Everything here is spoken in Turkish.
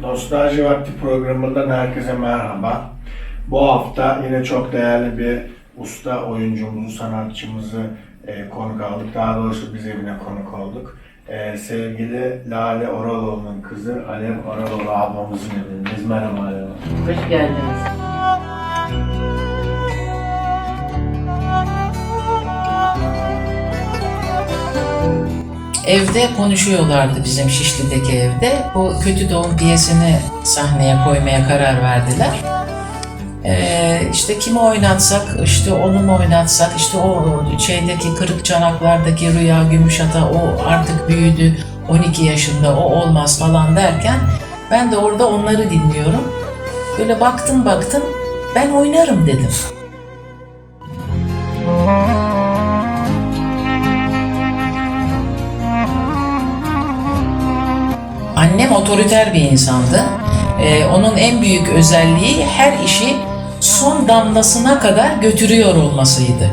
Nostalji Vakti programından herkese merhaba. Bu hafta yine çok değerli bir usta oyuncumuzu, sanatçımızı e, konuk aldık. Daha doğrusu biz evine konuk olduk. E, sevgili Lale Oraloğlu'nun kızı Alev Oraloğlu ablamızın evindeyiz. Merhaba Alev. Hoş geldiniz. Evde konuşuyorlardı bizim Şişli'deki evde. Bu kötü doğum piyesini sahneye koymaya karar verdiler. Ee, işte kimi oynatsak, işte onu mu oynatsak, işte o şeydeki kırık çanaklardaki Rüya Gümüşata o artık büyüdü, 12 yaşında o olmaz falan derken ben de orada onları dinliyorum. Böyle baktım baktım ben oynarım dedim. Annem otoriter bir insandı. Ee, onun en büyük özelliği her işi son damlasına kadar götürüyor olmasıydı.